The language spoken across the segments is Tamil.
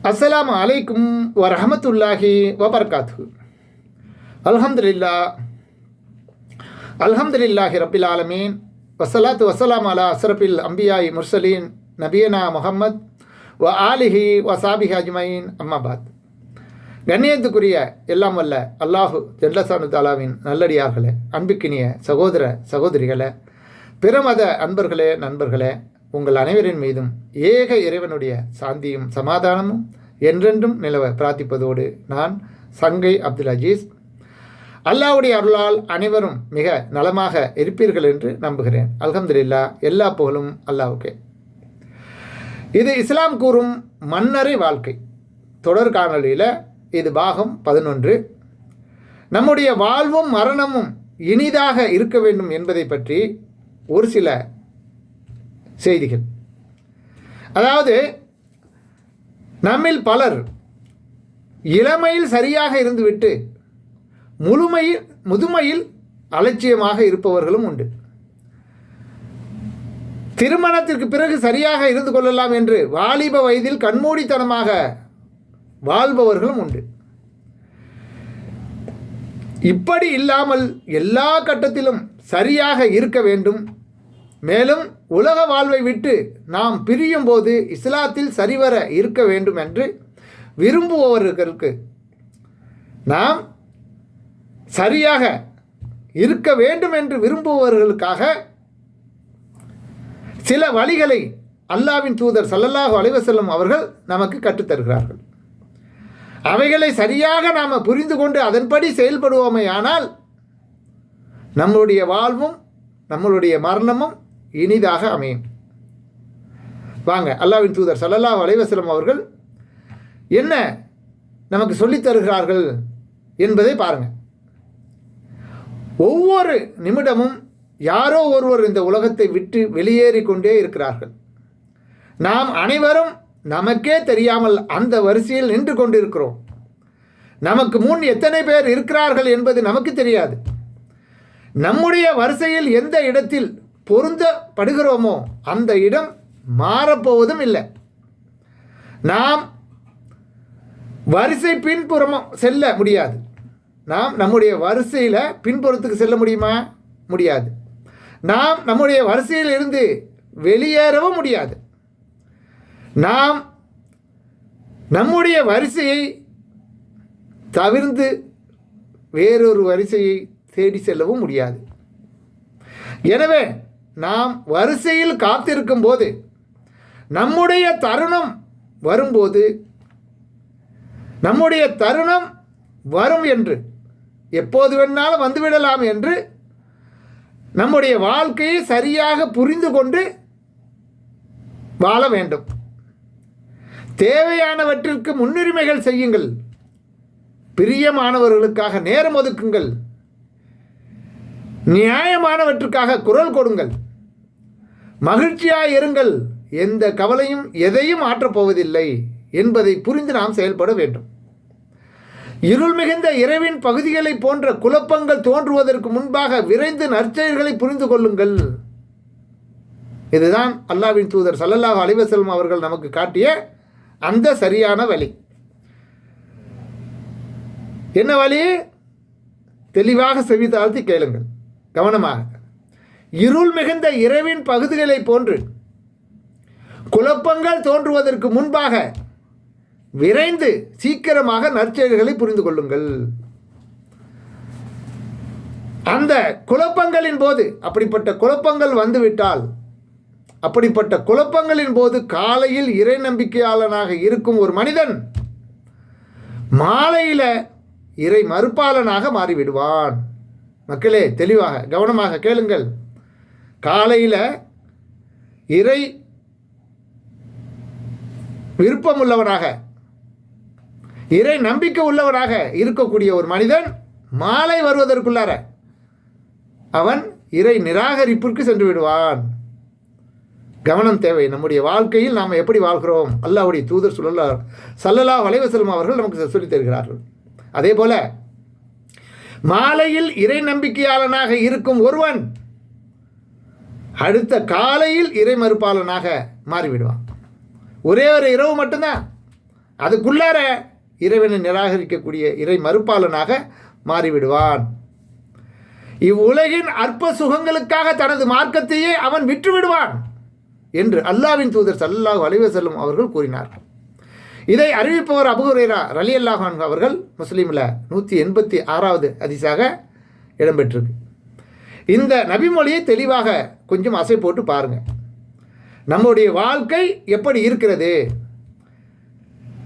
அஸ்லாம் அலைக்கும் வரஹமத்துல்லாஹி வபர்காத்து அல்ஹம்துலில்லா அல்ஹம்துலில்லாஹி ரபில் ஆலமீன். வசலாத்து வசலாம் அலா அஸ்ரபில் அம்பியாய் முர்சலீன் நபியனா முஹம்மத் வ ஆலிஹி வ சாபிஹி அஜ்மைன் அம்மாபாத் கண்ணியத்துக்குரிய எல்லாம் வல்ல அல்லாஹு ஜெல்லசானு தாலாவின் நல்லடியார்களே அன்புக்கினிய சகோதர சகோதரிகளே பிறமத அன்பர்களே நண்பர்களே உங்கள் அனைவரின் மீதும் ஏக இறைவனுடைய சாந்தியும் சமாதானமும் என்றென்றும் நிலவ பிரார்த்திப்பதோடு நான் சங்கை அப்துல் அஜீஸ். அல்லாவுடைய அருளால் அனைவரும் மிக நலமாக இருப்பீர்கள் என்று நம்புகிறேன். அல்ஹம்துலில்லா எல்லா புகழும் அல்லாவுக்கே. இது இஸ்லாம் கூறும் மன்னரை வாழ்க்கை. தொடர் காணொலியில் இது பாகம் பதினொன்று. நம்முடைய வாழ்வும் மரணமும் இனிதாக இருக்க வேண்டும் என்பதை பற்றி ஒரு சில செய்திகள். அதாவது நம்மில் பலர் இளமையில் சரியாக இருந்துவிட்டு முழுமையில் முதுமையில் அலட்சியமாக இருப்பவர்களும் உண்டு. திருமணத்திற்கு பிறகு சரியாக இருந்து கொள்ளலாம் என்று வாலிப வயதில் கண்மூடித்தனமாக வாழ்பவர்களும் உண்டு. இப்படி இல்லாமல் எல்லா கட்டத்திலும் சரியாக இருக்க வேண்டும். மேலும் உலக வாழ்வை விட்டு நாம் பிரியும் போது இஸ்லாத்தில் சரிவர இருக்க வேண்டும் என்று விரும்புபவர்களுக்கு நாம் சரியாக இருக்க வேண்டும் என்று விரும்புபவர்களுக்காக சில வழிகளை அல்லாவின் தூதர் சல்லல்லாஹு அலைவசல்லம் அவர்கள் நமக்கு கற்றுத்தருகிறார்கள். அவைகளை சரியாக நாம் புரிந்து கொண்டு அதன்படி செயல்படுவோமே ஆனால் நம்மளுடைய வாழ்வும் நம்மளுடைய மரணமும் இனிதாக அமையும் வாங்க அல்லாவின் தூதர் சல்லல்லா அலைவசலம் அவர்கள் என்ன நமக்கு சொல்லித் தருகிறார்கள் என்பதை பாருங்கள் ஒவ்வொரு நிமிடமும் யாரோ ஒருவர் இந்த உலகத்தை விட்டு வெளியேறி கொண்டே இருக்கிறார்கள். நாம் அனைவரும் நமக்கே தெரியாமல் அந்த வரிசையில் நின்று கொண்டிருக்கிறோம். நமக்கு முன் எத்தனை பேர் இருக்கிறார்கள் என்பது நமக்கு தெரியாது. நம்முடைய வரிசையில் எந்த இடத்தில் பொருந்தப்படுகிறோமோ அந்த இடம் மாறப்போவதும் இல்லை. நாம் வரிசை பின்புறமும் செல்ல முடியாது. நாம் நம்முடைய வரிசையில் பின்புறத்துக்கு செல்ல முடியுமா? முடியாது. நாம் நம்முடைய வரிசையில் இருந்து வெளியேறவும் முடியாது. நாம் நம்முடைய வரிசையை தவிர்ந்து வேறொரு வரிசையை தேடி செல்லவும் முடியாது. எனவே நாம் வரிசையில் காத்திருக்கும் போது நம்முடைய தருணம் வரும்போது நம்முடைய தருணம் வரும் என்று எப்போது வேணாலும் வந்துவிடலாம் என்று நம்முடைய வாழ்க்கையை சரியாக புரிந்து கொண்டு வாழ வேண்டும். தேவையானவற்றிற்கு முன்னுரிமைகள் செய்யுங்கள். பிரியமானவர்களுக்காக நேரம் ஒதுக்குங்கள். நியாயமானவற்றுக்காக குரல் கொடுங்கள். மகிழ்ச்சியாக இருங்கள். எந்த கவலையும் எதையும் ஆற்றப் போவதில்லை என்பதை புரிந்து நாம் செயல்பட வேண்டும். இருள் மிகுந்த இரவின் பகுதிகளை போன்ற குழப்பங்கள் தோன்றுவதற்கு முன்பாக விரைந்து நற்செயல்களை புரிந்து கொள்ளுங்கள். இதுதான் அல்லாவின் தூதர் சல்லல்லாஹ் அலிவசல்லம் அவர்கள் நமக்கு காட்டிய அந்த சரியான வழி. என்ன வழி? தெளிவாக செவி தாழ்த்தி கேளுங்கள். கவனமாக. இருள் மிகுந்த இரவின் பகுதிகளைப் போன்று குழப்பங்கள் தோன்றுவதற்கு முன்பாக விரைந்து சீக்கிரமாக நற்செயல்களை புரிந்து கொள்ளுங்கள். அந்த குழப்பங்களின் போது அப்படிப்பட்ட குழப்பங்கள் வந்துவிட்டால் அப்படிப்பட்ட குழப்பங்களின் போது காலையில் இறை நம்பிக்கையாளனாக இருக்கும் ஒரு மனிதன் மாலையில் இறை மறுப்பாளனாக மாறிவிடுவான். மக்களே தெளிவாக கவனமாக கேளுங்கள். காலையில் இறை விருப்பம் உள்ளவனாக இறை நம்பிக்கை உள்ளவனாக இருக்கக்கூடிய ஒரு மனிதன் மாலை வருவதற்குள்ளார அவன் இறை நிராகரிப்பிற்கு சென்று விடுவான். கவனம் தேவை. நம்முடைய வாழ்க்கையில் நாம் எப்படி வாழ்கிறோம்? அல்லாவுடைய தூதர் சொல்லலா சல்லலா வலைவசலம் அவர்கள் நமக்கு சொல்லித் தருகிறார்கள். அதே போல மாலையில் இறை நம்பிக்கையாளனாக இருக்கும் ஒருவன் அடுத்த காலையில் இறை மறுப்பாளனாக மாறிவிடுவான். ஒரே ஒரு இரவு மட்டும்தான். அதுக்குள்ளார இறைவனை நிராகரிக்கக்கூடிய இறை மறுப்பாளனாக மாறிவிடுவான். இவ்வுலகின் அற்ப சுகங்களுக்காக தனது மார்க்கத்தையே அவன் விற்றுவிடுவான் என்று அல்லாவின் தூதர் சல்லாஹ் அலைவசல்லம் அவர்கள் கூறினார். இதை அறிவிப்பவர் அபுஹுரேரா ரலி அல்லாஹான் அவர்கள் முஸ்லீமில் நூற்றி எண்பத்தி ஆறாவது அதிசாக இடம்பெற்றிருக்கு. இந்த நபிமொழியை தெளிவாக கொஞ்சம் அசை போட்டு பாருங்கள் நம்முடைய வாழ்க்கை எப்படி இருக்கிறது?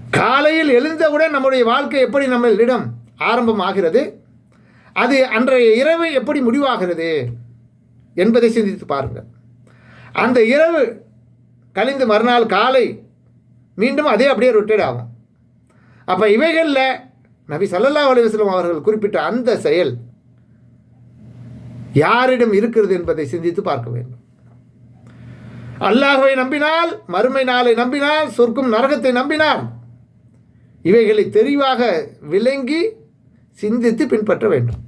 காலையில் எழுந்தவுடன் நம்முடைய வாழ்க்கை எப்படி நம்மளிடம் ஆரம்பமாகிறது? அது அன்றைய இரவு எப்படி முடிவாகிறது? என்பதை சிந்தித்து பாருங்கள் அந்த இரவு கழிந்து மறுநாள் காலை மீண்டும் அதே அப்படியே ரொட்டேட் ஆகும். அப்போ இவைகளில் நபி சல்லல்லா அலுவலம் அவர்கள் குறிப்பிட்ட அந்த செயல் யாரிடம் இருக்கிறது என்பதை சிந்தித்து பார்க்க வேண்டும். அல்லாஹுவை நம்பினால் மறுமை நாளை நம்பினால் சொர்க்கும் நரகத்தை நம்பினால் இவைகளை தெளிவாக விளங்கி சிந்தித்து பின்பற்ற வேண்டும்.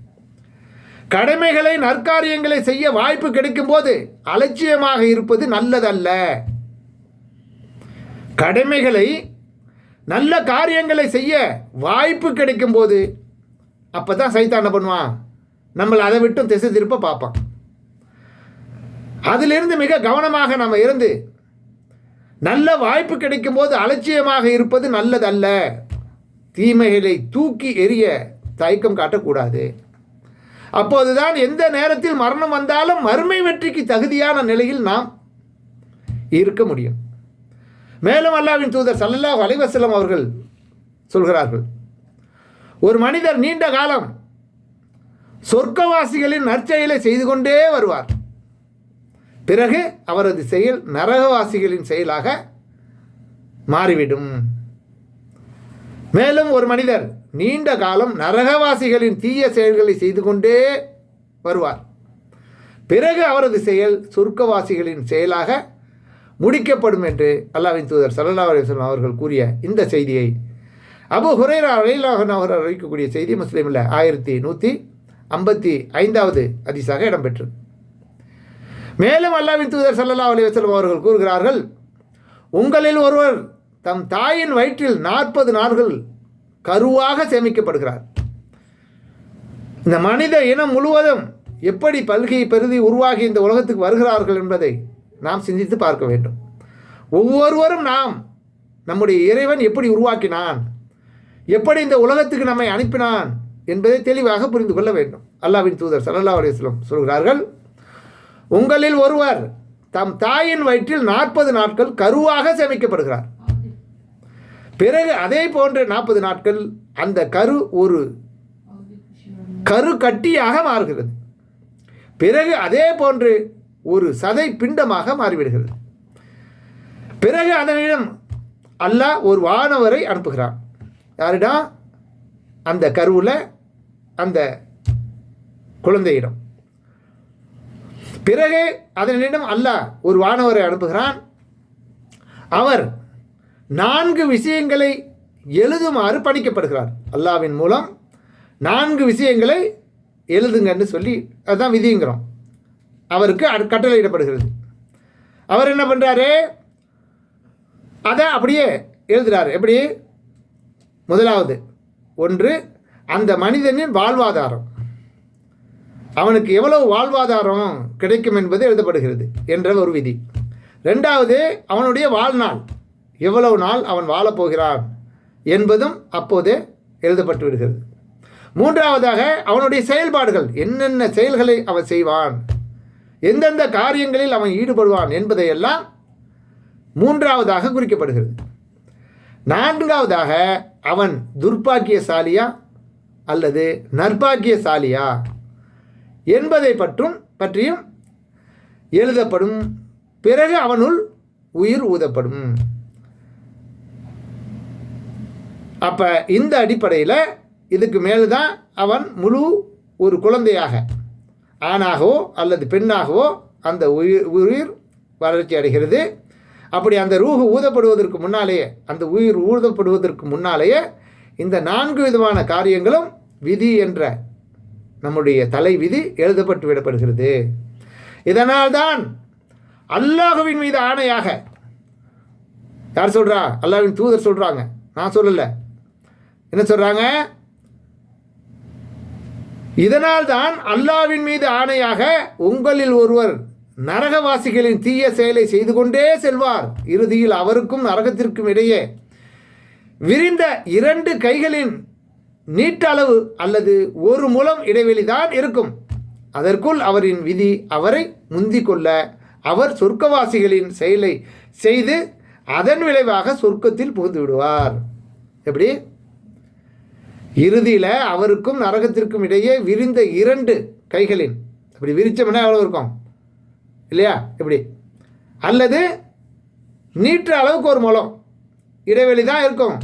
கடமைகளை நற்காரியங்களை செய்ய வாய்ப்பு கிடைக்கும் போது அலட்சியமாக இருப்பது நல்லதல்ல. கடமைகளை நல்ல காரியங்களை செய்ய வாய்ப்பு கிடைக்கும் போது அப்போ தான் சைத்தான பண்ணுவான்? நம்மளை அதை விட்டும் திசை திருப்ப பார்ப்பான். அதிலிருந்து மிக கவனமாக நம்ம இருந்து நல்ல வாய்ப்பு கிடைக்கும் போது அலட்சியமாக இருப்பது நல்லதல்ல. தீமைகளை தூக்கி எரிய தயக்கம் காட்டக்கூடாது. அப்போதுதான் எந்த நேரத்தில் மரணம் வந்தாலும் மறுமை வெற்றிக்கு தகுதியான நிலையில் நாம் இருக்க முடியும். மேலும் அல்லாவின் தூதர் சல்லல்லாஹ் அலைவசலம் அவர்கள் சொல்கிறார்கள் ஒரு மனிதர் நீண்ட காலம் சொர்க்கவாசிகளின் நற்செயலை செய்து கொண்டே வருவார். பிறகு அவரது செயல் நரகவாசிகளின் செயலாக மாறிவிடும். மேலும் ஒரு மனிதர் நீண்ட காலம் நரகவாசிகளின் தீய செயல்களை செய்து கொண்டே வருவார். பிறகு அவரது செயல் சொர்க்கவாசிகளின் செயலாக முடிக்கப்படும் என்று அல்லாவின் தூதர் சல்லா அலிஸ்லாம் அவர்கள் கூறிய இந்த செய்தியை அபு ஹுரேரா அலிலாஹன் அவர் அறிவிக்கக்கூடிய செய்தி முஸ்லீமில் ஆயிரத்தி நூற்றி ஐம்பத்தி ஐந்தாவது அதிசாக இடம்பெற்றது. மேலும் அல்லாவின் தூதர் சல்லல்லா அலி வசலம் அவர்கள் கூறுகிறார்கள் உங்களில் ஒருவர் தம் தாயின் வயிற்றில் நாற்பது நாள்கள் கருவாக சேமிக்கப்படுகிறார். இந்த மனித இனம் முழுவதும் எப்படி பல்கி பெருதி உருவாகி இந்த உலகத்துக்கு வருகிறார்கள் என்பதை நாம் சிந்தித்து பார்க்க வேண்டும். ஒவ்வொருவரும் நாம் நம்முடைய இறைவன் எப்படி உருவாக்கினான்? எப்படி இந்த உலகத்துக்கு நம்மை அனுப்பினான்? என்பதை தெளிவாக புரிந்து கொள்ள வேண்டும். அல்லாவின் தூதர் சல்லா அலிஸ்லம் சொல்கிறார்கள் உங்களில் ஒருவர் தம் தாயின் வயிற்றில் நாற்பது நாட்கள் கருவாக சேமிக்கப்படுகிறார். பிறகு அதே போன்ற நாற்பது நாட்கள் அந்த கரு ஒரு கரு கட்டியாக மாறுகிறது. பிறகு அதே போன்று ஒரு சதை பிண்டமாக மாறிவிடுகிறது. பிறகு அதனிடம் அல்லாஹ் ஒரு வானவரை அனுப்புகிறான். யாரிடம்? அந்த கருவில் அந்த குழந்தையிடம். பிறகு அதனிடம் அல்லாஹ் ஒரு வானவரை அனுப்புகிறான். அவர் நான்கு விஷயங்களை எழுதுமாறு பணிக்கப்படுகிறார் அல்லாவின் மூலம் நான்கு விஷயங்களை எழுதுங்கன்னு சொல்லி அதுதான் விதிங்கிறோம். அவருக்கு கட்டளையிடப்படுகிறது. அவர் என்ன பண்ணுறாரு அதை அப்படியே எழுதுகிறார் எப்படி? முதலாவது ஒன்று அந்த மனிதனின் வாழ்வாதாரம். அவனுக்கு எவ்வளவு வாழ்வாதாரம் கிடைக்கும் என்பது எழுதப்படுகிறது என்ற ஒரு விதி. ரெண்டாவது அவனுடைய வாழ்நாள். எவ்வளவு நாள் அவன் வாழப்போகிறான் என்பதும் அப்போதே எழுதப்பட்டு விடுகிறது. மூன்றாவதாக அவனுடைய செயல்பாடுகள். என்னென்ன செயல்களை அவன் செய்வான்? எந்தெந்த காரியங்களில் அவன் ஈடுபடுவான் என்பதையெல்லாம் மூன்றாவதாக குறிக்கப்படுகிறது. நான்காவதாக அவன் துர்ப்பாக்கியசாலியா அல்லது நர்பாகியசாலியா என்பதை பற்றும் பற்றியும் எழுதப்படும் பிறகு அவனுள் உயிர் ஊதப்படும். அப்போ இந்த அடிப்படையில் இதுக்கு மேலே தான் அவன் முழு ஒரு குழந்தையாக ஆணாகவோ அல்லது பெண்ணாகவோ அந்த உயிர் உயிர் வளர்ச்சி அடைகிறது. அப்படி அந்த ரூஹு ஊதப்படுவதற்கு முன்னாலேயே அந்த உயிர் ஊதப்படுவதற்கு முன்னாலேயே இந்த நான்கு விதமான காரியங்களும் விதி என்ற நம்முடைய தலை விதி எழுதப்பட்டு விடப்படுகிறது. இதனால்தான் அல்லாஹுவின் மீது ஆணையாக யார் சொல்கிறா அல்லாவின் தூதர் சொல்கிறாங்க நான் சொல்லலை. என்ன சொல்கிறாங்க இதனால் தான் அல்லாவின் மீது ஆணையாக உங்களில் ஒருவர் நரகவாசிகளின் தீய செயலை செய்து கொண்டே செல்வார். இறுதியில் அவருக்கும் நரகத்திற்கும் இடையே விரிந்த இரண்டு கைகளின் நீட்டளவு அல்லது ஒரு முலம் இடைவெளி தான் இருக்கும். அதற்குள் அவரின் விதி அவரை முந்தி கொள்ள அவர் சொர்க்கவாசிகளின் செயலை செய்து அதன் விளைவாக சொர்க்கத்தில் புகுந்து விடுவார். எப்படி? இறுதியில் அவருக்கும் நரகத்திற்கும் இடையே விரிந்த இரண்டு கைகளின் அப்படி விரிச்சோம்னா எவ்வளோ இருக்கும்? இல்லையா? எப்படி? அல்லது நீற்ற அளவுக்கு ஒரு முலம் இடைவெளி தான் இருக்கும்.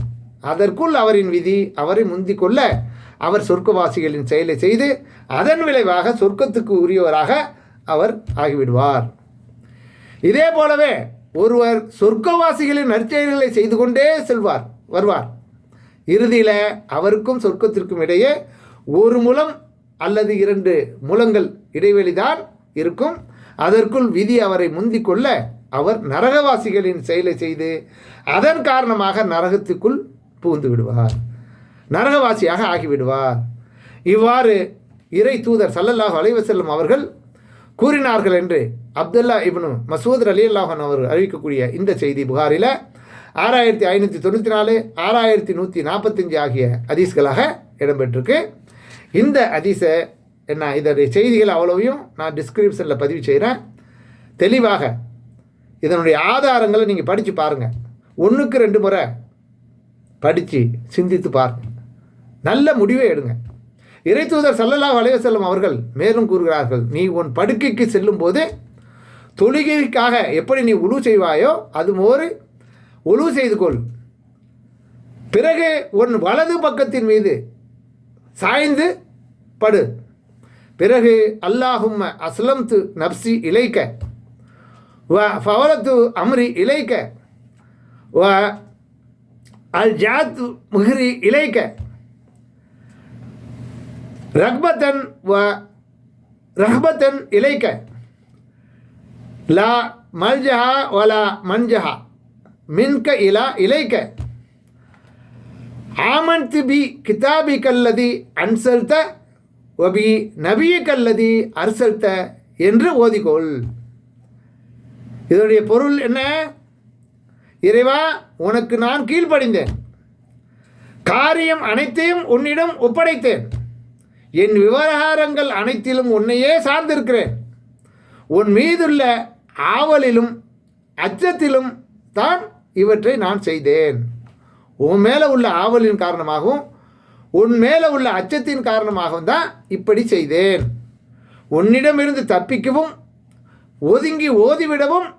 அதற்குள் அவரின் விதி அவரை முந்தி கொள்ள அவர் சொர்க்கவாசிகளின் செயலை செய்து அதன் விளைவாக சொர்க்கத்துக்கு உரியவராக அவர் ஆகிவிடுவார். இதே போலவே ஒருவர் சொர்க்கவாசிகளின் நற்செயல்களை செய்து கொண்டே செல்வார் வருவார். இறுதியில் அவருக்கும் சொர்க்கத்திற்கும் இடையே ஒரு முலம் அல்லது இரண்டு முலங்கள் இடைவெளி தான் இருக்கும். அதற்குள் விதி அவரை முந்திக் கொள்ள அவர் நரகவாசிகளின் செயலை செய்து அதன் காரணமாக நரகத்துக்குள் புகுந்து விடுவார். நரகவாசியாக ஆகிவிடுவார். இவ்வாறு இறை தூதர் சல்லல்லாஹு அலைவசல்லம் அவர்கள் கூறினார்கள் என்று அப்துல்லா இப்னு மசூத் அலி அல்லாஹன் அவர் அறிவிக்கக்கூடிய இந்த செய்தி புகாரில் ஆறாயிரத்தி ஐநூற்றி தொண்ணூற்றி நாலு ஆறாயிரத்தி நூற்றி நாற்பத்தஞ்சு ஆகிய ஹதீஸ்களாக இடம்பெற்றிருக்கு. இந்த அதிசை என்ன இதனுடைய செய்திகள் அவ்வளவையும் நான் டிஸ்கிரிப்ஷனில் பதிவு செய்கிறேன் தெளிவாக இதனுடைய ஆதாரங்களை நீங்கள் படித்து பாருங்கள் ஒன்றுக்கு ரெண்டு முறை படித்து சிந்தித்து பாருங்கள் நல்ல முடிவை எடுங்க. இறைத்தூதர் சல்லல்லா அலைஹி செல்லும் அவர்கள் மேலும் கூறுகிறார்கள் நீ உன் படுக்கைக்கு செல்லும் போது தொழுகைக்காக எப்படி நீ உழு செய்வாயோ அது மோறு உழு செய்து கொள். பிறகு உன் வலது பக்கத்தின் மீது சாய்ந்து படு. பிறகு அல்லாஹும்ம அஸ்லம்து நப்சி இலைக்க வ ஃபவலத்து அம்ரி இலைக்க. வ அல் ஜாத் முஹ்ரி இலைக்க. ரக்பத்தன் வ ரஹ்பத்தன் இலைக்க. லா மல்ஜஹா வலா மன்ஜஹா மின்க இலா இலைக்க. ஆமன்து பி கிதாபி கல்லதி அன்சல்த ஒபி நபிய கல்லதி அர்சல்த என்று ஓதிக்கொள். இதனுடைய பொருள் என்ன? இறைவா உனக்கு நான் கீழ்ப்படிந்தேன். காரியம் அனைத்தையும் உன்னிடம் ஒப்படைத்தேன். என் விவகாரங்கள் அனைத்திலும் உன்னையே சார்ந்திருக்கிறேன். உன் மீதுள்ள ஆவலிலும் அச்சத்திலும் தான் இவற்றை நான் செய்தேன். உன் மேலே உள்ள ஆவலின் காரணமாகவும் உன் மேலே உள்ள அச்சத்தின் காரணமாகவும் தான் இப்படி செய்தேன். உன்னிடமிருந்து தப்பிக்கவும் ஒதுங்கி ஓதிவிடவும்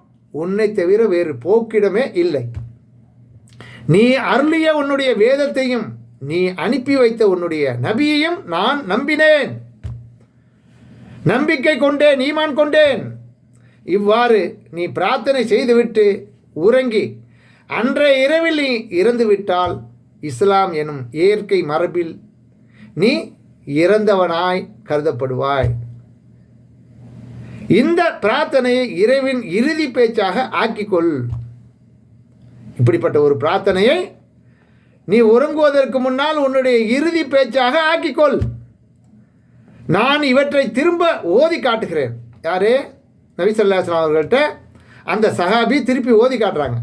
உன்னை தவிர வேறு போக்கிடமே இல்லை. நீ அருளிய உன்னுடைய வேதத்தையும் நீ அனுப்பி வைத்த உன்னுடைய நபியையும் நான் நம்பினேன். நம்பிக்கை கொண்டேன் ஈமான் கொண்டேன். இவ்வாறு நீ பிரார்த்தனை செய்துவிட்டு உறங்கி அன்றைய இரவில் நீ இறந்துவிட்டால் இஸ்லாம் எனும் இயற்கை மரபில் நீ இறந்தவனாய் கருதப்படுவாய். இந்த பிரார்த்தனையை இறைவின் இறுதி பேச்சாக ஆக்கிக்கொள். இப்படிப்பட்ட ஒரு பிரார்த்தனையை நீ உறங்குவதற்கு முன்னால் உன்னுடைய இறுதி பேச்சாக ஆக்கிக்கொள். நான் இவற்றை திரும்ப ஓதி காட்டுகிறேன். யாரு? நபிசல்லாஸ்லாம் அவர்கள்ட்ட அந்த சஹாபி திருப்பி ஓதி காட்டுறாங்க.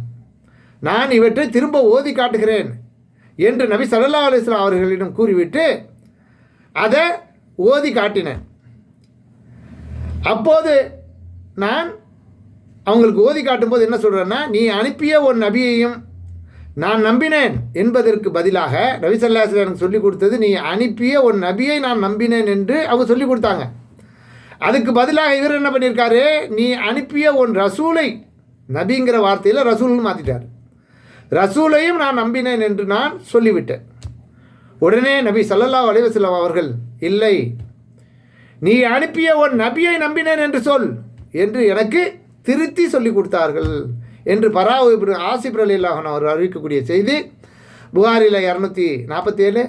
நான் இவற்றை திரும்ப ஓதி காட்டுகிறேன் என்று நபி சல்லா அலிஸ்லாம் அவர்களிடம் கூறிவிட்டு அதை ஓதி காட்டினேன். அப்போது நான் அவங்களுக்கு ஓதி காட்டும்போது என்ன சொல்கிறேன்னா நீ அனுப்பிய ஒரு நபியையும் நான் நம்பினேன் என்பதற்கு பதிலாக நபிசல்லாஸ்லாம் எனக்கு சொல்லிக் கொடுத்தது நீ அனுப்பிய ஒரு நபியை நான் நம்பினேன் என்று அவங்க சொல்லிக் கொடுத்தாங்க. அதுக்கு பதிலாக இவர் என்ன பண்ணியிருக்காரு? நீ அனுப்பிய ஒன் ரசூலை நபிங்கிற வார்த்தையில் ரசூல்னு மாற்றிட்டார் ரசூலையும் நான் நம்பினேன் என்று நான் சொல்லிவிட்டேன். உடனே நபி சல்லல்லா அலைவசல்லாம் அவர்கள் இல்லை நீ அனுப்பிய உன் நபியை நம்பினேன் என்று சொல் என்று எனக்கு திருத்தி சொல்லி கொடுத்தார்கள் என்று பராவு ஆசிப் அலி அல்லாஹன் அவர் அறிவிக்கக்கூடிய செய்தி. புகாரில் இரநூத்தி நாற்பத்தி ஏழு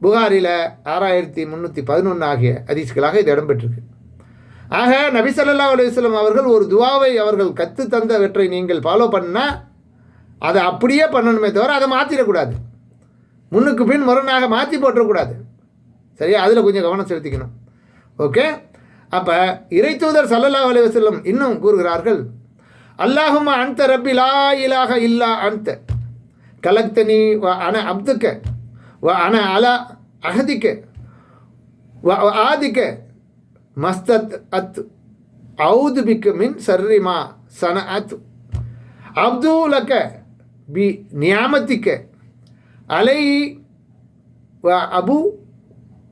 புகாரில் ஆறாயிரத்தி முந்நூற்றி பதினொன்று ஆகிய அதிசுகளாக இது இடம்பெற்றிருக்கு. ஆக நபிசல்லா அலுவலம் அவர்கள் ஒரு துவாவை அவர்கள் கற்று தந்தவற்றை நீங்கள் ஃபாலோ பண்ணால் அதை அப்படியே பண்ணணுமே தவிர அதை மாற்றிடக்கூடாது முன்னுக்கு பின் முரணாக மாற்றி போட்டுறக்கூடாது. சரியா? அதில் கொஞ்சம் கவனம் செலுத்திக்கணும். ஓகே அப்போ இறை தூதர் சல்லல்லா அலி வசல்லம் இன்னும் கூறுகிறார்கள் அல்லாஹும் அன்த ரப்பி லா இலாக இல்லா அன்த. கலக்தனி வ அன அப்துக்க வ அன அலா அகதிக்க வ ஆதிக்க மஸ்தத் அத். அவுது பிக்க மின் சர்ரிமா சன அத். அப்துலக்க பி நியாமத்திக்க அலை வ அபு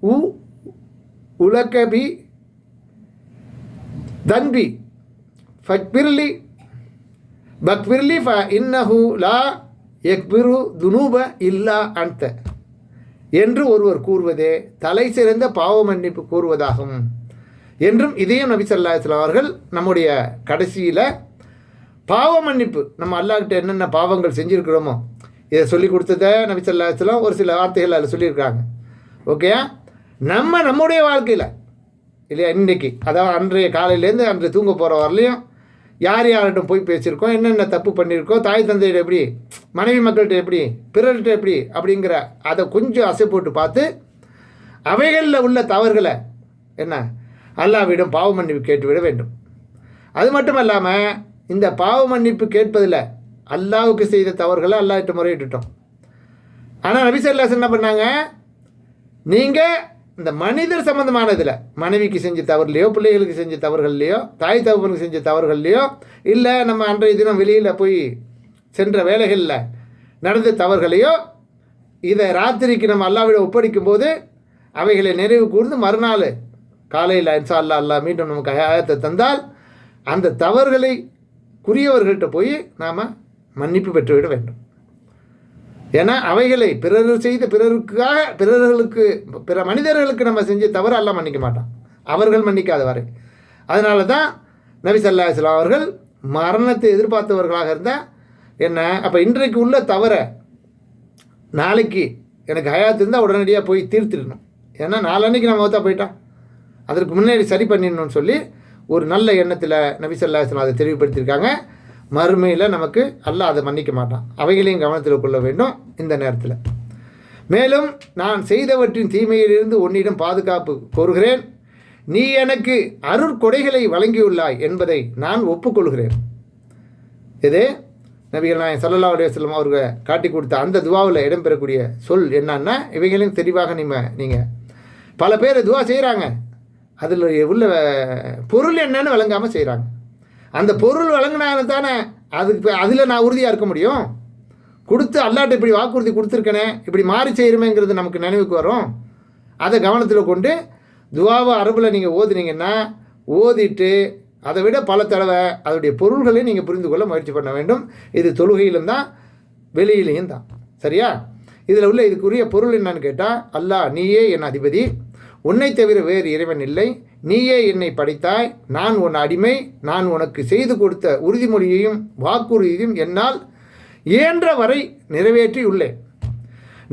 உ உலகபி பி தன்பி ஃபக்பிர்லி பக்பிர்லி ஃப இன்னஹு லா எக்பிரு துனூப இல்லா அந்த என்று ஒருவர் கூறுவதே தலை சிறந்த பாவ மன்னிப்பு கூறுவதாகும். என்றும் இதையும் நபி ஸல்லல்லாஹு அவர்கள் நம்முடைய கடைசியில் பாவ மன்னிப்பு நம்ம அல்லாக்கிட்ட என்னென்ன பாவங்கள் செஞ்சுருக்கிறோமோ இதை சொல்லி கொடுத்தத நபி ஸல்லல்லாஹு ஒரு சில வார்த்தைகள் அதில் சொல்லியிருக்காங்க ஓகேயா? நம்ம நம்முடைய வாழ்க்கையில் இல்லையா? இன்றைக்கி அதாவது அன்றைய காலையிலேருந்து அன்று தூங்க போகிற வரலையும் யார் யார்கிட்ட போய் பேசியிருக்கோம் என்னென்ன தப்பு பண்ணியிருக்கோம் தாய் தந்தையிட்ட எப்படி மனைவி மக்கள்கிட்ட எப்படி பிறர்கிட்ட எப்படி அப்படிங்கிற அதை கொஞ்சம் அசை போட்டு பார்த்து அவைகளில் உள்ள தவறுகளை என்ன? அல்லாவிடம் பாவ மன்னிப்பு கேட்டுவிட வேண்டும். அது மட்டும் இல்லாமல் இந்த பாவ மன்னிப்பு கேட்பதில் அல்லாவுக்கு செய்த தவறுகளை அல்லாஹ்கிட்ட முறையிட்டுட்டோம். ஆனால் நபிசல்லாஸ் என்ன பண்ணாங்க? நீங்கள் இந்த மனிதர் சம்மந்தமானதில் மனைவிக்கு செஞ்ச தவறுலையோ பிள்ளைகளுக்கு செஞ்ச தவறுகள்லையோ தாய் தகப்பனுக்கு செஞ்ச தவறுகள்லையோ இல்லை நம்ம அன்றைய தினம் வெளியில் போய் சென்ற வேலைகளில் நடந்த தவறுகளையோ இதை ராத்திரிக்கு நம்ம அல்லாவிட ஒப்படைக்கும் போது அவைகளை நிறைவு கூர்ந்து மறுநாள் காலையில் இன்சா அல்லா அல்லா மீண்டும் நமக்கு ஹயாத்தை தந்தால் அந்த தவறுகளை குறியவர்கள்ட்ட போய் நாம் மன்னிப்பு பெற்றுவிட வேண்டும். ஏன்னா அவைகளை பிறர் செய்த பிறருக்காக பிறர்களுக்கு பிற மனிதர்களுக்கு நம்ம செஞ்ச தவறு எல்லாம் மன்னிக்க மாட்டான். அவர்கள் மன்னிக்காத வரை. அதனால தான் நபி சல்லா இஸ்லாம் அவர்கள் மரணத்தை எதிர்பார்த்தவர்களாக இருந்தால் என்ன அப்போ இன்றைக்கு உள்ள தவறை நாளைக்கு எனக்கு ஹயாத் இருந்தால் உடனடியாக போய் தீர்த்திடணும். ஏன்னா நாளன்னைக்கு நம்ம ஒத்தா போயிட்டான். அதற்கு முன்னாடி சரி பண்ணிடணும்னு சொல்லி ஒரு நல்ல எண்ணத்தில் நபி சல்லா இஸ்லாம் அதை தெளிவுபடுத்தியிருக்காங்க. மறுமையில் நமக்கு அல்ல அதை மன்னிக்க மாட்டான். அவைகளையும் கவனத்தில் கொள்ள வேண்டும் இந்த நேரத்தில். மேலும் நான் செய்தவற்றின் தீமையிலிருந்து உன்னிடம் பாதுகாப்பு கோருகிறேன். நீ எனக்கு அருட்கொடைகளை வழங்கியுள்ளாய் என்பதை நான் ஒப்புக்கொள்கிறேன். இது நபிகள் நாயன் சல்லல்லா அலுவலம் அவர்கள் காட்டி கொடுத்த அந்த துவாவில் இடம்பெறக்கூடிய சொல் என்னன்னா இவைகளையும் தெளிவாக நீங்கள் நீங்கள் பல பேர் துவா செய்கிறாங்க அதில் உள்ள பொருள் என்னன்னு விளங்காமல் செய்கிறாங்க அந்த பொருள் வழங்கினாலும் தானே? அதுக்கு அதில் நான் உறுதியாக இருக்க முடியும்? கொடுத்து அல்லாட்ட இப்படி வாக்குறுதி கொடுத்துருக்கனே இப்படி மாறி செய்கிறமேங்கிறது நமக்கு நினைவுக்கு வரும். அதை கவனத்தில் கொண்டு துவாவை அரபில் நீங்கள் ஓதுனீங்கன்னா ஓதிட்டு அதை விட பல தடவை அதனுடைய பொருள்களை நீங்கள் புரிந்து கொள்ள முயற்சி பண்ண வேண்டும். இது தொழுகையிலும் தான் வெளியிலையும் தான். சரியா? இதில் உள்ள இதுக்குரிய பொருள் என்னன்னு கேட்டால் அல்லா நீயே என் அதிபதி. உன்னை தவிர வேறு இறைவன் இல்லை. நீயே என்னை படைத்தாய் நான் உன் அடிமை நான் உனக்கு செய்து கொடுத்த உறுதிமொழியையும் வாக்குறுதியையும் என்னால் இயன்ற வரை நிறைவேற்றியுள்ளேன்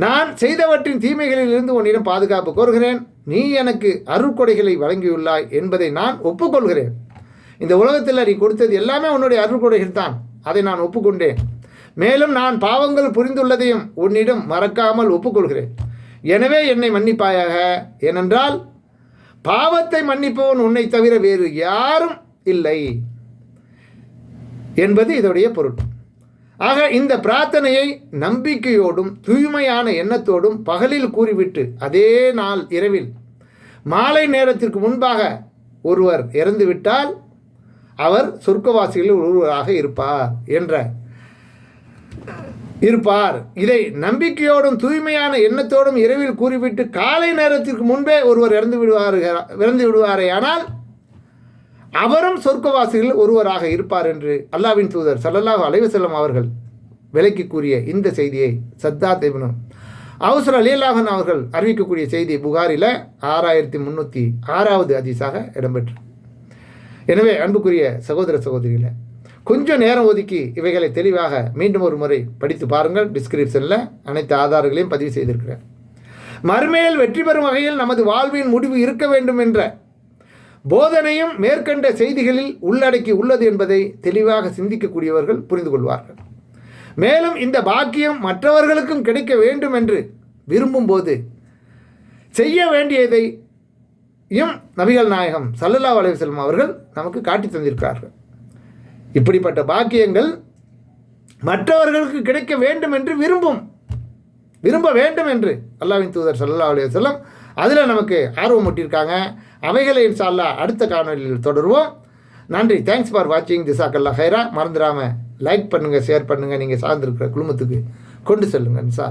நான் செய்தவற்றின் தீமைகளிலிருந்து உன்னிடம் பாதுகாப்பு கோருகிறேன். நீ எனக்கு அருட்கொடைகளை வழங்கியுள்ளாய் என்பதை நான் ஒப்புக்கொள்கிறேன். இந்த உலகத்தில் நீ கொடுத்தது எல்லாமே உன்னுடைய அருட்கொடைகள் தான். அதை நான் ஒப்புக்கொண்டேன். மேலும் நான் பாவங்கள் புரிந்துள்ளதையும் உன்னிடம் மறக்காமல் ஒப்புக்கொள்கிறேன். எனவே என்னை மன்னிப்பாயாக. ஏனென்றால் பாவத்தை மன்னிப்பவன் உன்னை தவிர வேறு யாரும் இல்லை என்பது இதோடைய பொருள். ஆக இந்த பிரார்த்தனையை நம்பிக்கையோடும் தூய்மையான எண்ணத்தோடும் பகலில் கூறிவிட்டு அதே நாள் இரவில் மாலை நேரத்திற்கு முன்பாக ஒருவர் இறந்துவிட்டால் அவர் சொர்க்கவாசிகளில் ஒருவராக இருப்பார் என்ற இருப்பார். இதை நம்பிக்கையோடும் தூய்மையான எண்ணத்தோடும் இரவில் கூறிவிட்டு காலை நேரத்திற்கு முன்பே ஒருவர் இறந்து விடுவார் இறந்து விடுவாரே ஆனால் அவரும் சொர்க்கவாசிகள் ஒருவராக இருப்பார் என்று அல்லாவின் தூதர் சல்லல்லாஹு அலைவசல்லம் அவர்கள் விலைக்கு கூறிய இந்த செய்தியை சத்தா தேவனும் அவசர அலியல்லாஹன் அவர்கள் அறிவிக்கக்கூடிய செய்தி புகாரில் ஆறாயிரத்தி முந்நூற்றி ஆறாவது அதிசாக இடம்பெற்று எனவே அன்புக்குரிய சகோதர சகோதரிகளை கொஞ்சம் நேரம் ஒதுக்கி இவைகளை தெளிவாக மீண்டும் ஒரு முறை படித்து பாருங்கள். டிஸ்கிரிப்ஷனில் அனைத்து ஆதாரங்களையும் பதிவு செய்திருக்கிறேன். மறுமையில் வெற்றி பெறும் வகையில் நமது வாழ்வின் முடிவு இருக்க வேண்டும் என்ற போதனையும் மேற்கண்ட செய்திகளில் உள்ளடக்கி உள்ளது என்பதை தெளிவாக சிந்திக்கக்கூடியவர்கள் புரிந்து கொள்வார்கள். மேலும் இந்த பாக்கியம் மற்றவர்களுக்கும் கிடைக்க வேண்டும் என்று விரும்பும்போது செய்ய வேண்டியதையும் நபிகள் நாயகம் சல்லல்லா அலைவசல்லம் அவர்கள் நமக்கு காட்டி தந்திருக்கிறார்கள். இப்படிப்பட்ட பாக்கியங்கள் மற்றவர்களுக்கு கிடைக்க வேண்டும் என்று விரும்பும். விரும்ப வேண்டும் என்று அல்லாவின் தூதர் சல்லா அலி வல்லம் அதில் நமக்கு ஆர்வம் ஊட்டியிருக்காங்க அவைகளை இன்ஷா அடுத்த காணொலியில் தொடருவோம். நன்றி. தேங்க்ஸ் ஃபார் வாட்சிங் திசாக்கல்லா ஹைரா மறந்துடாமல் லைக் பண்ணுங்கள் ஷேர் பண்ணுங்கள் நீங்கள் சார்ந்திருக்கிற குழுமத்துக்கு கொண்டு செல்லுங்கள் இன்ஷா